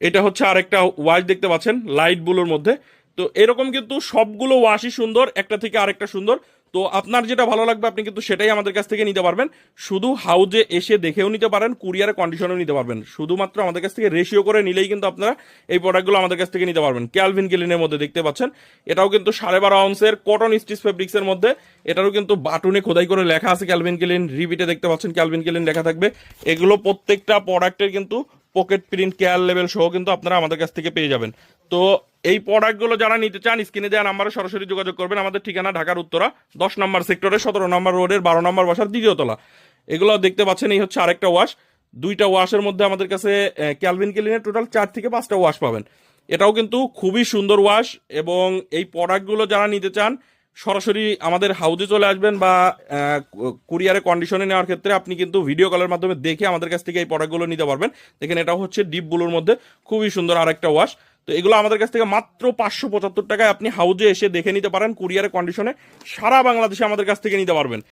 এটা হচ্ছে আরেকটা ওয়াশ দেখতে পাচ্ছেন, লাইট মধ্যে। তো এরকম কিন্তু সবগুলো ওয়াশই সুন্দর, একটা থেকে আরেকটা সুন্দর। তো আপনার যেটা ভালো লাগবে, আপনি কিন্তু সেটাই আমাদের কাছ থেকে নিতে পারবেন। শুধু হাউজে এসে দেখেও নিতে পারেন, কুরিয়ারে কন্ডিশনেও নিতে পারবেন। শুধুমাত্র আমাদের কাছ থেকে রেশিও করে নিলেই কিন্তু আপনারা এই প্রোডাক্টগুলো আমাদের কাছ থেকে নিতে পারবেন। ক্যালভিন গেলিনের মধ্যে দেখতে পাচ্ছেন, এটাও কিন্তু সাড়ে বারো আউন্সের কটন স্টিচ ফেব্রিক্সের মধ্যে। এটারও কিন্তু বাটনে খোদাই করে লেখা আছে ক্যালভিন গেলিন রিবিটে দেখতে পাচ্ছেন ক্যালভিন গেলিন লেখা থাকবে। এগুলো প্রত্যেকটা প্রোডাক্টের কিন্তু পকেট প্রিন্ট কেয়ার লেভেল সহ কিন্তু আপনারা আমাদের কাছ থেকে পেয়ে যাবেন। তো এই প্রোডাক্টগুলো যারা নিতে চান, স্ক্রিনে দেওয়া নাম্বারে সরাসরি যোগাযোগ করবেন। আমাদের ঠিকানা ঢাকার উত্তরা, দশ নম্বর সেক্টরে সতেরো নম্বর রোডের বারো নম্বর বাসার দ্বিতীয় তলা। এগুলো দেখতে পাচ্ছেন, এই হচ্ছে আরেকটা ওয়াশ দুইটা ওয়াশের মধ্যে আমাদের কাছে ক্যালভিন কেলিনের টোটাল চার থেকে পাঁচটা ওয়াশ পাবেন। এটাও কিন্তু খুবই সুন্দর ওয়াশ এবং এই প্রোডাক্টগুলো যারা নিতে চান সরাসরি আমাদের হাউজে চলে আসবেন বা কুরিয়ারে কন্ডিশনে নেওয়ার ক্ষেত্রে আপনি কিন্তু ভিডিও কলের মাধ্যমে দেখে আমাদের কাছ থেকে এই প্রোডাক্টগুলো নিতে পারবেন। দেখেন এটা হচ্ছে ডিপ ব্লুর মধ্যে, খুবই সুন্দর আরেকটা ওয়াশ তো এগুলো আমাদের কাছ থেকে মাত্র পাঁচশো পঁচাত্তর টাকায় আপনি হাউজে এসে দেখে নিতে পারেন কুরিয়ারে কন্ডিশনে সারা বাংলাদেশে আমাদের কাছ থেকে নিতে পারবেন।